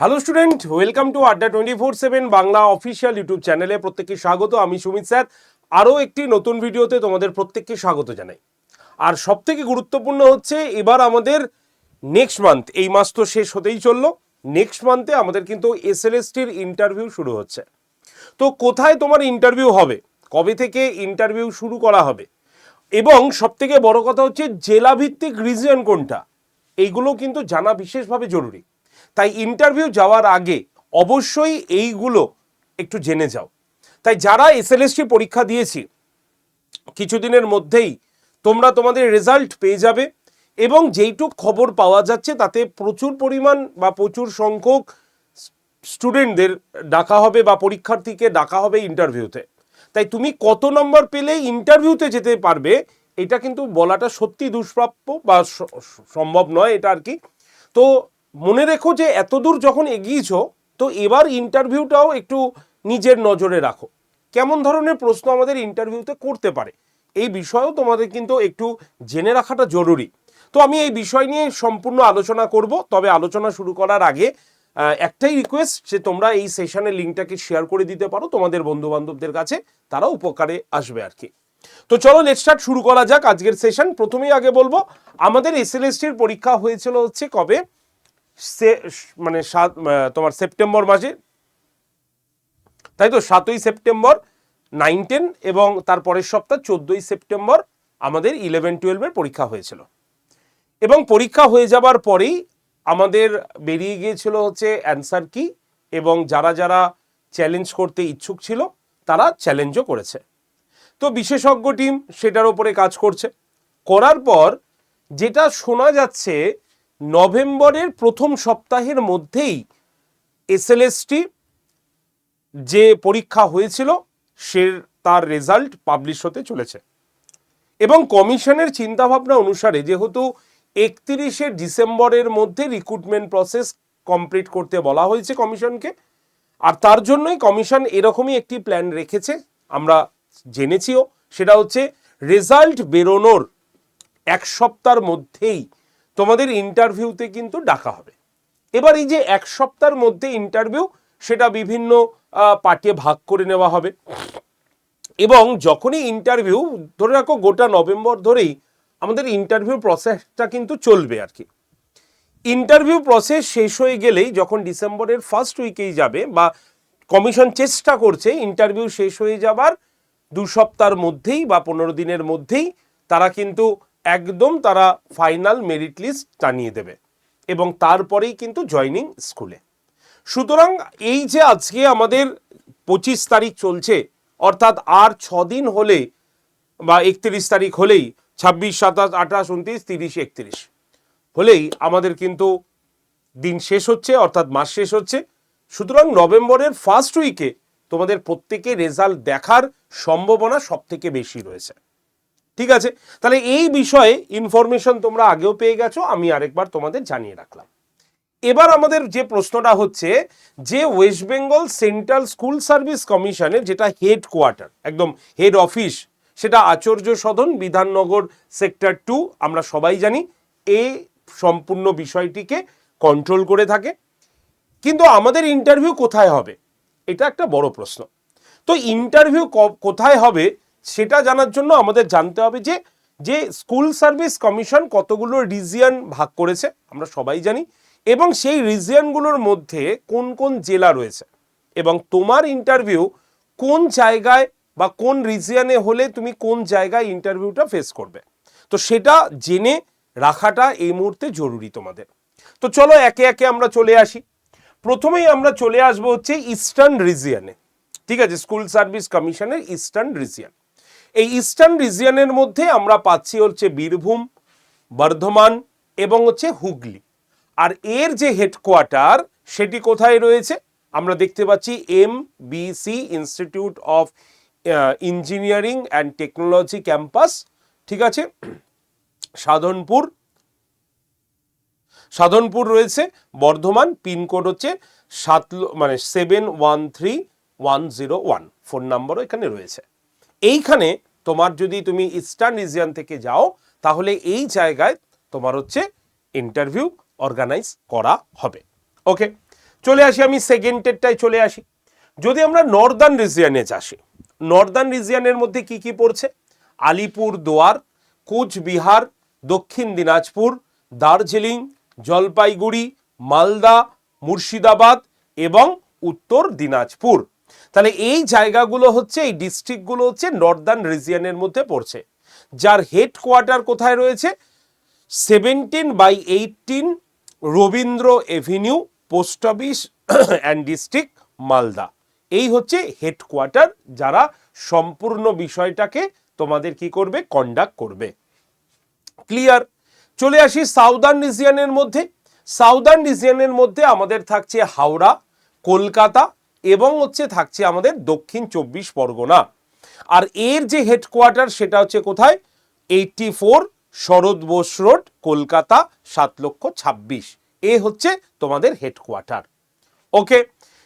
Hello student welcome to Adda twenty four seven Bangla official YouTube চ্যানেলে প্রত্যেককে স্বাগত। আমি সুমিত স্যার। আরও একটি নতুন ভিডিওতে তোমাদের প্রত্যেককে স্বাগত জানাই। আর সব থেকে গুরুত্বপূর্ণ হচ্ছে, এবার আমাদের নেক্সট মান্থ এই মাস তো শেষ হতেই চলল। নেক্সট মান্থে আমাদের কিন্তু এস এল ইন্টারভিউ শুরু হচ্ছে। তো কোথায় তোমার ইন্টারভিউ হবে? কবে থেকে ইন্টারভিউ শুরু করা হবে? এবং সবথেকে বড় কথা হচ্ছে, জেলাভিত্তিক রিজন কোনটা? এইগুলো কিন্তু জানা বিশেষভাবে জরুরি। তাই ইন্টারভিউ যাওয়ার আগে অবশ্যই এইগুলো একটু জেনে যাও। তাই যারা এসএলএসটি পরীক্ষা দিয়েছি, কিছুদিনের মধ্যেই তোমরা তোমাদের রেজাল্ট পেয়ে যাবে এবং যেইটুক খবর পাওয়া যাচ্ছে তাতে প্রচুর পরিমাণ বা প্রচুর সংখ্যক স্টুডেন্টদের ডাকা হবে বা পরীক্ষার্থীকে ডাকা হবে ইন্টারভিউতে তাই তুমি কত নম্বর পেলে ইন্টারভিউতে যেতে পারবে, এটা কিন্তু বলাটা সত্যি দুষ্প্রাপ্য বা সম্ভব নয় এটা আর কি। তো মনে রেখো যে এতদূর যখন এগিয়েছ, তো এবার ইন্টারভিউটাও একটু নিজের নজরে রাখো। কেমন ধরনের প্রশ্ন আমাদের ইন্টারভিউতে করতে পারে, এই বিষয়েও তোমাদের কিন্তু একটু জেনে রাখাটা জরুরি। তো আমি এই বিষয় নিয়ে সম্পূর্ণ আলোচনা করব, তবে আলোচনা শুরু করার আগে একটাই রিকোয়েস্ট যে তোমরা এই সেশনের লিঙ্কটাকে শেয়ার করে দিতে পারো তোমাদের বন্ধু বান্ধবদের কাছে, তারা উপকারে আসবে আর কি তো চলো লেট স্টার্ট শুরু করা যাক আজকের সেশন প্রথমেই আগে বলব, আমাদের এসএলএসটির পরীক্ষা হয়েছিল হচ্ছে কবে? মানে সাত তোমার সেপ্টেম্বর মাসে তাই তো? সাতই সেপ্টেম্বর নাইন টেন এবং তার পরের সপ্তাহ চোদ্দই সেপ্টেম্বর আমাদের ইলেভেন টুয়েলভের পরীক্ষা হয়েছিল। এবং পরীক্ষা হয়ে যাবার পরেই আমাদের বেরিয়ে গিয়েছিল হচ্ছে অ্যান্সার কি এবং যারা যারা চ্যালেঞ্জ করতে ইচ্ছুক ছিল, তারা চ্যালেঞ্জও করেছে। তো বিশেষজ্ঞ টিম সেটার ওপরে কাজ করছে। করার পর যেটা শোনা যাচ্ছে নভেম্বরের প্রথম সপ্তাহের মধ্যেই এসএলএসটি যে পরীক্ষা হয়েছিল, সে তার রেজাল্ট পাবলিশ হতে চলেছে। এবং কমিশনের চিন্তাভাবনা অনুসারে যেহেতু একত্রিশে ডিসেম্বরের মধ্যে রিক্রুটমেন্ট প্রসেস কমপ্লিট করতে বলা হয়েছে কমিশনকে, আর তার জন্যই কমিশন এরকমই একটি প্ল্যান রেখেছে, আমরা জেনেছিও। সেটা হচ্ছে রেজাল্ট বেরোনোর এক সপ্তাহের মধ্যেই তোমাদের ইন্টারভিউতে কিন্তু ডাকা হবে। এবার এই যে এক সপ্তাহের মধ্যে ইন্টারভিউ সেটা বিভিন্ন পার্টে ভাগ করে নেওয়া হবে। এবং যখনই ইন্টারভিউ ধরে রাখো গোটা নভেম্বর ধরেই আমাদের ইন্টারভিউ প্রসেসটা কিন্তু চলবে আর কি। ইন্টারভিউ প্রসেস শেষ হয়ে গেলেই যখন ডিসেম্বরের ফার্স্ট উইকেই যাবে বা কমিশন চেষ্টা করছে ইন্টারভিউ শেষ হয়ে যাবার দু সপ্তাহের মধ্যেই বা পনেরো দিনের মধ্যেই তারা কিন্তু একদম তারা ফাইনাল মেরিট লিস্ট টানিয়ে দেবে এবং তারপরেই কিন্তু জয়নিং স্কুলে। সুতরাং এই যে আজকে আমাদের পঁচিশ তারিখ চলছে, অর্থাৎ আর ছ দিন হলে বা একত্রিশ তারিখ হলেই, ছাব্বিশ, সাতাশ, আঠাশ উনত্রিশ তিরিশ, একত্রিশ হলেই আমাদের কিন্তু দিন শেষ হচ্ছে, অর্থাৎ মাস শেষ হচ্ছে। সুতরাং নভেম্বরের ফার্স্ট উইকে তোমাদের প্রত্যেকে রেজাল্ট দেখার সম্ভাবনা সব থেকে বেশি রয়েছে। ঠিক আছে? তাহলে এই বিষয়ে ইনফরমেশন তোমরা আগেও পেয়ে গেছো, আমি আরেকবার তোমাদের জানিয়ে রাখলাম। এবার আমাদের যে প্রশ্নটা হচ্ছে যে West Bengal central school service কমিশনের যেটা হেড কোয়ার্টার একদম হেড অফিস সেটা আচার্য সদন, বিধাননগর সেক্টর টু আমরা সবাই জানি এই সম্পূর্ণ বিষয়টিকে কন্ট্রোল করে থাকে। কিন্তু আমাদের ইন্টারভিউ কোথায় হবে? এটা একটা বড় প্রশ্ন। তো ইন্টারভিউ কোথায় হবে? সেটা জানার জন্য আমাদের জানতে হবে যে যে স্কুল সার্ভিস কমিশন কতগুলো রিজিয়ন ভাগ করেছে, আমরা সবাই জানি, এবং সেই রিজিয়নগুলোর মধ্যে কোন কোন জেলা রয়েছে, এবং তোমার ইন্টারভিউ কোন জায়গায় বা কোন রিজিয়নে হলে তুমি কোন জায়গায় ইন্টারভিউটা ফেস করবে। তো সেটা জেনে রাখাটা এই মুহূর্তে জরুরি তোমাদের। তো চলো একে একে আমরা চলে আসি। প্রথমেই আমরা চলে আসব হচ্ছে ইস্টার্ন রিজিয়নে ঠিক আছে, স্কুল সার্ভিস কমিশনের ইস্টার্ন রিজিয়ন এই ইস্টার্ন রিজিয়নের মধ্যে আমরা পাচ্ছি হচ্ছে বীরভূম, বর্ধমান এবং হচ্ছে হুগলি। আর এর যে হেডকোয়ার্টার সেটি কোথায় রয়েছে? আমরা দেখতে পাচ্ছি M BC institute of engineering and technology campus ঠিক আছে? সাধনপুর। সাধনপুর রয়েছে, বর্ধমান, পিনকোড হচ্ছে সাত মানে seven one three one zero one phone নাম্বারও এখানে রয়েছে। এইখানে তোমার যদি তুমি ইস্টার্ন রিজিয়ান থেকে যাও, তাহলে এই জায়গায় তোমার হচ্ছে ইন্টারভিউ অর্গানাইজ করা হবে। ওকে চলে আসি আমি সেকেন্ডেরটায় চলে আসি। যদি আমরা নর্দার্ন রিজিয়ানে আসি নর্দার্ন রিজিয়ানের মধ্যে কি কি পড়ছে? আলিপুর, দুয়ার, কোচবিহার, দক্ষিণ দিনাজপুর, দার্জিলিং, জলপাইগুড়ি, মালদা, মুর্শিদাবাদ এবং উত্তর দিনাজপুর। তাহলে এই জায়গাগুলো হচ্ছে, এই ডিস্ট্রিক্টগুলো হচ্ছে নর্দার্ন রিজিয়নের মধ্যে পড়ছে। যার হেডকোয়ার্টার কোথায় রয়েছে? Seventeen by eighteen Rabindra avenue post office and district Malda এই হচ্ছে হেডকোয়ার্টার যারা সম্পূর্ণ বিষয়টাকে তোমাদের কি করবে? কন্ডাক্ট করবে। ক্লিয়ার চলে আসি সাউদার্ন রিজিয়নের মধ্যে। সাউদার্ন রিজিয়নের মধ্যে আমাদের থাকছে হাওড়া, কলকাতা এবং হচ্ছে থাকছে আমাদের দক্ষিণ চব্বিশ পরগনা। আর এর যে হেডকোয়ার্টার সেটা হচ্ছে কোথায়? Eighty four Sarat Bose road, Kolkata, সাত লক্ষ ছাব্বিশ। এ হচ্ছে তোমাদের হেডকোয়ার্টার ওকে,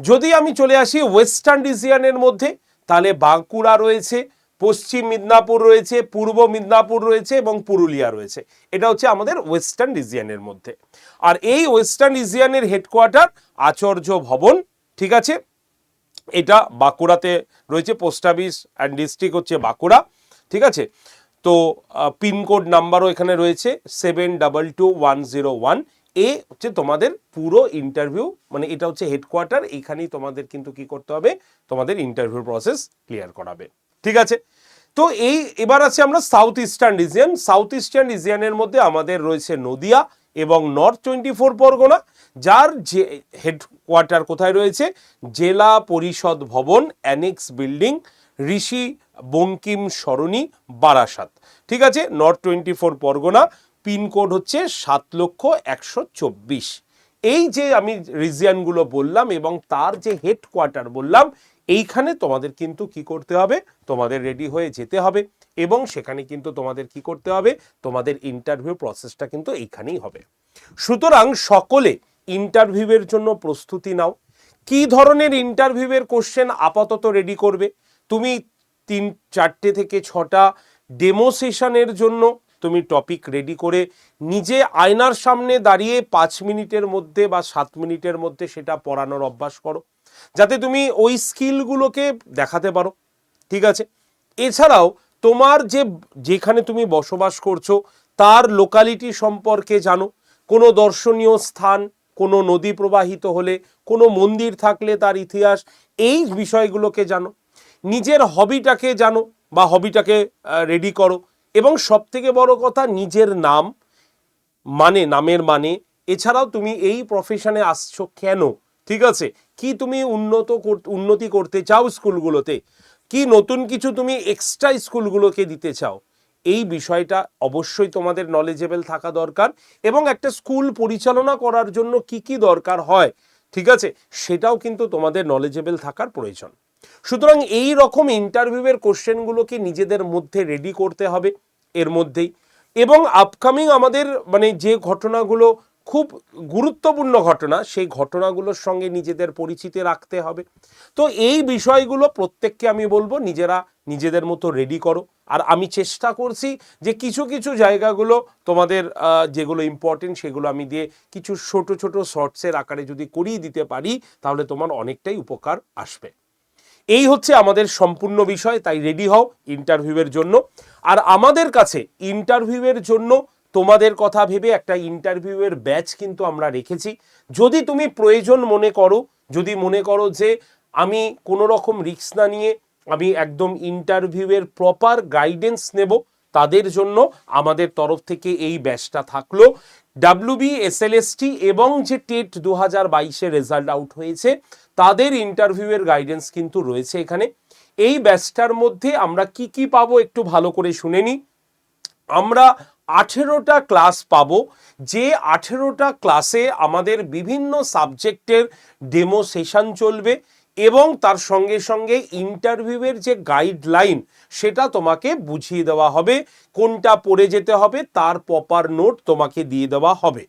যদি আমি চলে আসি ওয়েস্টার্ন রিজিয়নের মধ্যে, তাহলে বাঁকুড়া রয়েছে, পশ্চিম মিদনাপুর রয়েছে, পূর্ব মিদনাপুর রয়েছে এবং পুরুলিয়া রয়েছে। এটা হচ্ছে আমাদের ওয়েস্টার্ন রিজিয়নের মধ্যে। আর এই ওয়েস্টার্ন রিজিয়নের হেডকোয়ার্টার আচার্য ভবন, ঠিক আছে? এটা বাঁকুড়াতে রয়েছে পোস্ট অফিস অ্যান্ড ডিস্ট্রিক্ট হচ্ছে বাঁকুড়া, ঠিক আছে? তো পিনকোড নাম্বারও এখানে রয়েছে seven double two one zero one এ হচ্ছে তোমাদের পুরো ইন্টারভিউ মানে এটা হচ্ছে হেডকোয়ার্টার এখানেই তোমাদের কিন্তু কি করতে হবে? তোমাদের ইন্টারভিউ প্রসেস ক্লিয়ার করাবে, ঠিক আছে? তো এই, এবার আছে আমরা south eastern region south eastern রিজিয়নের মধ্যে আমাদের রয়েছে নদিয়া এবং নর্থ টোয়েন্টি ফোর পরগনা, যার যে হেডকোয়ার্টার কোথায় রয়েছে? জেলা পরিষদ ভবন অ্যানেক্স বিল্ডিং ঋষি বঙ্কিম সরণি, বারাসাত। ঠিক আছে? North twenty four Pargana pin code হচ্ছে সাত লক্ষ একশো চব্বিশ। এই যে আমি রিজিয়ানগুলো বললাম এবং তার যে হেডকোয়ার্টার বললাম, এইখানে তোমাদের কিন্তু কি করতে হবে? তোমাদের রেডি হয়ে যেতে হবে। এবং সেখানে কিন্তু তোমাদের কি করতে হবে? তোমাদের ইন্টারভিউ প্রসেসটা কিন্তু এইখানেই হবে। সুতরাং সকলে ইন্টারভিউয়ের জন্য প্রস্তুতি নাও। কি ধরনের ইন্টারভিউয়ের কোশ্চেন আপাতত রেডি করবে? তুমি তিন, চারটে থেকে ছটা ডেমো সেশনের জন্য তুমি টপিক রেডি করে নিজে আয়নার সামনে দাঁড়িয়ে পাঁচ মিনিটের মধ্যে বা সাত মিনিটের মধ্যে সেটা পড়ানোর অভ্যাস করো। যাতে তুমি ওই স্কিলগুলোকে দেখাতে পারো। ঠিক আছে? এছাড়াও তোমার যে, যেখানে তুমি বসবাস করছ, তার লোকালিটি সম্পর্কে জানো। কোনো দর্শনীয় স্থান, কোনো নদী প্রবাহিত হলে, কোনো মন্দির থাকলে তার ইতিহাস, এই বিষয়গুলোকে জানো। নিজের হবিটাকে জানো বা হবিটাকে রেডি করো। এবং সব থেকে বড় কথা, নিজের নাম মানে নামের মানে। এছাড়াও তুমি এই প্রফেশনে আসছো কেন? ঠিক আছে? কি তুমি উন্নত উন্নতি করতে চাও স্কুলগুলোতে কি নতুন কিছু তুমি এক্সট্রা স্কুলগুলোকে দিতে চাও? এই বিষয়টা অবশ্যই তোমাদের নলেজেবল থাকা দরকার এবং একটা স্কুল পরিচালনা করার জন্য কি কি দরকার হয়, ঠিক আছে? সেটাও কিন্তু তোমাদের নলেজেবল থাকার প্রয়োজন। সুতরাং এই রকম ইন্টারভিউয়ের কোশ্চেনগুলোকে নিজেদের মধ্যে রেডি করতে হবে এর মধ্যেই এবং আপকামিং আমাদের মানে যে ঘটনাগুলো খুব গুরুত্বপূর্ণ ঘটনা, সেই ঘটনাগুলোর সঙ্গে নিজেদের পরিচিতি রাখতে হবে। তো এই বিষয়গুলো প্রত্যেককে আমি বলব, নিজেরা নিজেদের মতো রেডি করো। আর আমি চেষ্টা করছি যে কিছু কিছু জায়গাগুলো তোমাদের যেগুলো ইম্পর্টেন্ট সেগুলো আমি দিয়ে কিছু ছোট ছোট শর্টসের আকারে যদি করিয়ে দিতে পারি, তাহলে তোমার অনেকটাই উপকার আসবে। এই হচ্ছে আমাদের সম্পূর্ণ বিষয়, তাই রেডি হও ইন্টারভিউয়ের জন্য। আর আমাদের কাছে ইন্টারভিউয়ের জন্য তোমাদের কথা ভেবে একটা ইন্টারভিউয়ের ব্যাচ কিন্তু আমরা রেখেছি। যদি তুমি প্রয়োজন মনে করো, যদি মনে করো যে আমি কোনো রকম রিক্স না নিয়ে আমি একদম ইন্টারভিউয়ের প্রপার গাইডেন্স নেব, তাদের জন্য আমাদের তরফ থেকে এই ব্যাচটা থাকল। ডাব্লিউবি এসএলএসটি এবং যে টেট দু হাজার বাইশে রেজাল্ট আউট হয়েছে, তাদের ইন্টারভিউয়ের গাইডেন্স কিন্তু রয়েছে এখানে। এই ব্যাচটার মধ্যে আমরা কি কি পাবো একটু ভালো করে শুনে নিই। আমরা আঠেরোটা ক্লাস পাবো। যে আঠেরোটা ক্লাসে আমাদের বিভিন্ন সাবজেক্টের ডেমো সেশন চলবে এবং তার সঙ্গে সঙ্গে ইন্টারভিউয়ের যে গাইডলাইন সেটা তোমাকে বুঝিয়ে দেওয়া হবে, কোনটা পড়ে যেতে হবে, তার প্রপার নোট তোমাকে দিয়ে দেওয়া হবে।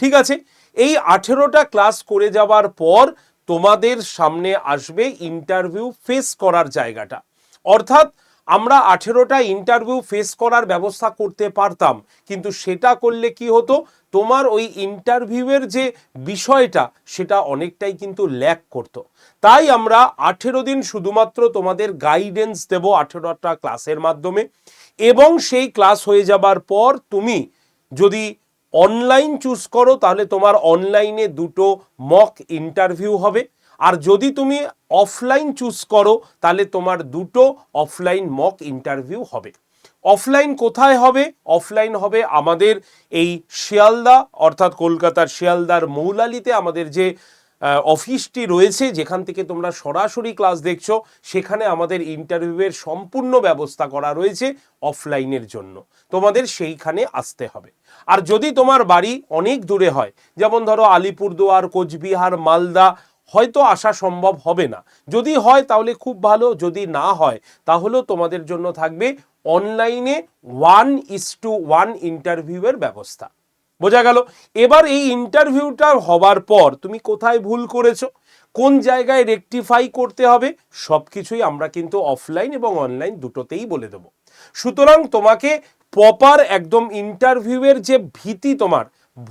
ঠিক আছে? এই আঠেরোটা ক্লাস করে যাওয়ার পর তোমাদের সামনে আসবে ইন্টারভিউ ফেস করার জায়গাটা। অর্থাৎ আমরা আঠেরোটা ইন্টারভিউ ফেস করার ব্যবস্থা করতে পারতাম, কিন্তু সেটা করলে কি হতো? তোমার ওই ইন্টারভিউয়ের যে বিষয়টা, সেটা অনেকটাই কিন্তু ল্যাক করতো। তাই আমরা আঠেরো দিন শুধুমাত্র তোমাদের গাইডেন্স দেব আঠেরোটা ক্লাসের মাধ্যমে এবং সেই ক্লাস হয়ে যাবার পর তুমি যদি অনলাইন চুজ করো, তাহলে তোমার অনলাইনে দুটো মক ইন্টারভিউ হবে। আর যদি তুমি অফলাইন চুজ করো, তাহলে তোমার দুটো অফলাইন মক ইন্টারভিউ হবে। অফলাইন কোথায় হবে? অফলাইন হবে আমাদের এই শিয়ালদা, অর্থাৎ কলকাতার শিয়ালদার মৌলালিতে আমাদের যে অফিসটি রয়েছে, যেখান থেকে তোমরা সরাসরি ক্লাস দেখছ, সেখানে আমাদের ইন্টারভিউয়ের সম্পূর্ণ ব্যবস্থা করা রয়েছে অফলাইনের জন্য। তোমাদের সেইখানে আসতে হবে। আর যদি তোমার বাড়ি অনেক দূরে হয়, যেমন ধরো আলিপুরদুয়ার, কোচবিহার, মালদা হয়তো আসা সম্ভব হবে না। যদি হয় তাহলে খুব ভালো, যদি না হয় তাহলেও তোমাদের জন্য থাকবে অনলাইনে ওয়ান ইস টু ওয়ান ইন্টারভিউয়ের ব্যবস্থা। বোঝা গেল? এবার এই ইন্টারভিউটা হবার পর তুমি কোথায় ভুল করেছ, কোন জায়গায় রেকটিফাই করতে হবে সব কিছুই আমরা কিন্তু অফলাইন এবং অনলাইন দুটোতেই বলে দেবো। সুতরাং তোমাকে প্রপার একদম ইন্টারভিউয়ের যে ভীতি তোমার,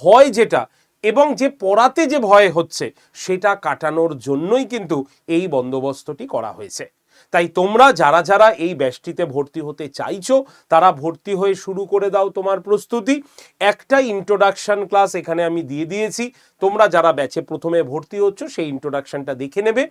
ভয় যেটা এবং যে পড়াতে যে ভয় হচ্ছে, সেটা কাটানোর জন্যই কিন্তু এই বন্দোবস্তটি করা হয়েছে। তাই তোমরা যারা যারা এই ব্যাচটিতে ভর্তি হতে চাইছো, তারা ভর্তি হয়ে শুরু করে দাও তোমার প্রস্তুতি। একটা ইন্ট্রোডাকশন ক্লাস এখানে আমি দিয়ে দিয়েছি। তোমরা যারা ব্যাচে প্রথমে ভর্তি হচ্ছ, সেই ইন্ট্রোডাকশনটা দেখে নেবে।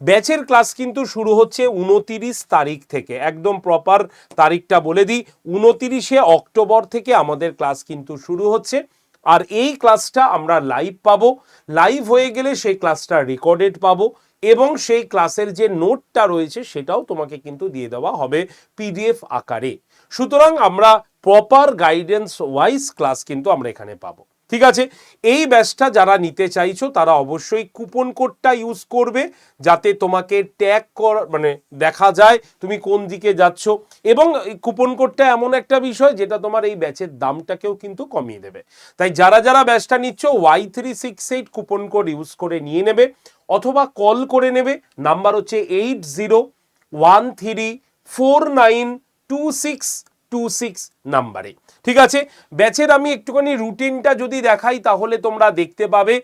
ব্যাচের ক্লাস কিন্তু শুরু হচ্ছে উনতিরিশ তারিখ থেকে। একদম প্রপার তারিখটা বলে দিই। উনতিরিশে অক্টোবর থেকে আমাদের ক্লাস কিন্তু শুরু হচ্ছে। আর এই ক্লাসটা আমরা লাইভ পাবো। লাইভ হয়ে গেলে সেই ক্লাসটা রেকর্ডেড পাবো এবং সেই ক্লাসের যে নোটটা রয়েছে সেটাও তোমাকে কিন্তু দিয়ে দেওয়া হবে পিডিএফ আকারে। সুতরাং আমরা প্রপার গাইডেন্স ওয়াইজ ক্লাস কিন্তু আমরা এখানে পাবো। ঠিক আছে? এই ব্যাচটা যারা নিতে চাইছো, তারা অবশ্যই কুপন কোডটা ইউজ করবে যাতে তোমাকে ট্যাগ কর মানে দেখা যায় তুমি কোন দিকে যাচ্ছ। এবং কুপন কোডটা এমন একটা বিষয় যেটা তোমার এই ব্যাচের দামটাকেও কিন্তু কমিয়ে দেবে। তাই যারা যারা ব্যাচটা নিচ্ছ Y three six eight coupon code use করে নিয়ে নেবে অথবা কল করে নেবে। নাম্বার হচ্ছে eight zero one three four nine two six two six নাম্বারে। ঠিক আছে? ব্যাচের আমি একটুখানি রুটিনটা যদি দেখাই, তাহলে তোমরা দেখতে পাবে।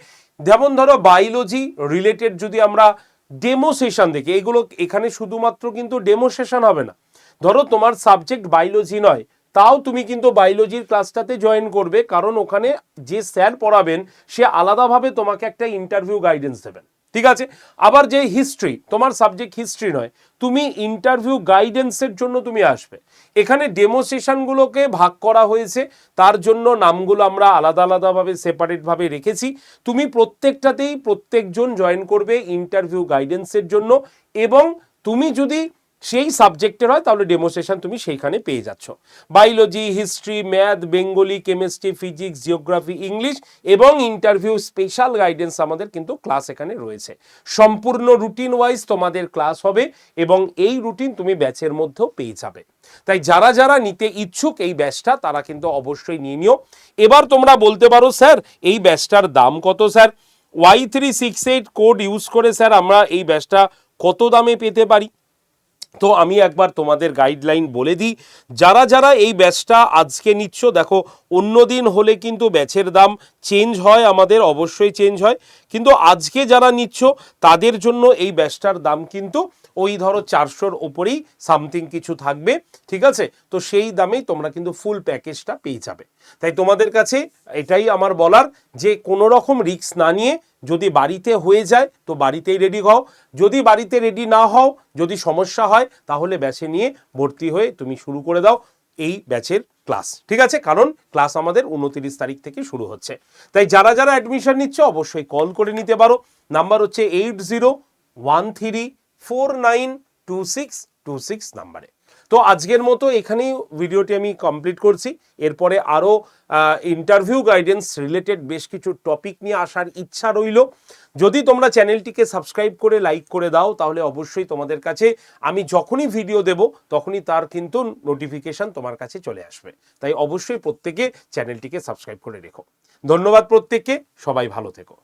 যেমন ধরো বায়োলজি রিলেটেড যদি আমরা ডেমো সেশন দেখি, এগুলো এখানে শুধুমাত্র কিন্তু ডেমো সেশন হবে না। ধরো, তোমার সাবজেক্ট বায়োলজি নয়, তাও তুমি কিন্তু বায়োলজির ক্লাসটাতে জয়েন করবে, কারণ ওখানে যে স্যার পড়াবেন, সে আলাদাভাবে তোমাকে একটা ইন্টারভিউ গাইডেন্স দেবেন। ঠিক আছে? আবার যে হিস্ট্রি তোমার সাবজেক্ট হিস্ট্রি নয়, তুমি ইন্টারভিউ গাইডেন্সের জন্য তুমি আসবে। এখানে ডেমো সেশনগুলোকে ভাগ করা হয়েছে, তার জন্য নামগুলো আমরা আলাদা আলাদাভাবে সেপারেটভাবে রেখেছি। তুমি প্রত্যেকটাতেই প্রত্যেকজন জয়েন করবে ইন্টারভিউ গাইডেন্সের জন্য এবং তুমি যদি সেই সাবজেক্টের হয়, তাহলে ডেমো সেশন তুমি সেইখানে পেয়ে যাচ্ছ। Biology history math Bengali chemistry physics geography English এবং ইন্টারভিউ স্পেশাল গাইডেন্স আমাদের কিন্তু ক্লাস এখানে রয়েছে। সম্পূর্ণ রুটিন ওয়াইজ তোমাদের ক্লাস হবে এবং এই রুটিন তুমি ব্যাচের মধ্যেও পেয়ে যাবে। তাই যারা যারা নিতে ইচ্ছুক এই ব্যাচটা তারা কিন্তু অবশ্যই নিয়ে নিও। এবার তোমরা বলতে পারো, স্যার, এই ব্যাচটার দাম কত, sir? Y three six eight code use করে, স্যার, আমরা এই ব্যাচটা কত দামে পেতে পারি? তো আমি একবার তোমাদের গাইডলাইন বলে দিই। যারা যারা এই ব্যাচটা আজকে নিচ্ছ, দেখো, অন্য দিন হলে কিন্তু ব্যাচের দাম চেঞ্জ হয়, আমাদের অবশ্যই চেঞ্জ হয়। কিন্তু আজকে যারা নিচ্ছ, তাদের জন্য এই ব্যাচটার দাম কিন্তু ওই ধরো চারশোর ওপরেই সামথিং কিছু থাকবে, ঠিক আছে? তো সেই দামেই তোমরা কিন্তু ফুল প্যাকেজটা পেয়ে যাবে। তাই তোমাদের কাছে এটাই আমার বলার যে কোনো রকম রিস্ক না নিয়ে যদি বাড়িতে হয়ে যায়, তো বাড়িতেই রেডি হও। যদি বাড়িতে রেডি না হও, যদি সমস্যা হয়, তাহলে ব্যাচে নিয়ে ভর্তি হয়ে তুমি শুরু করে দাও এই ব্যাচের ক্লাস ঠিক আছে? কারণ ক্লাস আমাদের উনতিরিশ তারিখ থেকে শুরু হচ্ছে। তাই যারা যারা অ্যাডমিশন নিচ্ছে, অবশ্যই কল করে নিতে পারো। নাম্বার হচ্ছে eight zero one three four nine two six two six নাম্বারে। তো আজকের মতো এখানেই ভিডিওটি আমি কমপ্লিট করছি। এরপরে আরও ইন্টারভিউ গাইডেন্স রিলেটেড বেশ কিছু টপিক নিয়ে আসার ইচ্ছা রইল। যদি তোমরা চ্যানেলটিকে সাবস্ক্রাইব করে লাইক করে দাও, তাহলে অবশ্যই তোমাদের কাছে আমি যখনই ভিডিও দেব, তখনই তার কিন্তু নোটিফিকেশন তোমার কাছে চলে আসবে। তাই অবশ্যই প্রত্যেকে চ্যানেলটিকে সাবস্ক্রাইব করে রেখো। ধন্যবাদ প্রত্যেককে, সবাই ভালো থেকো।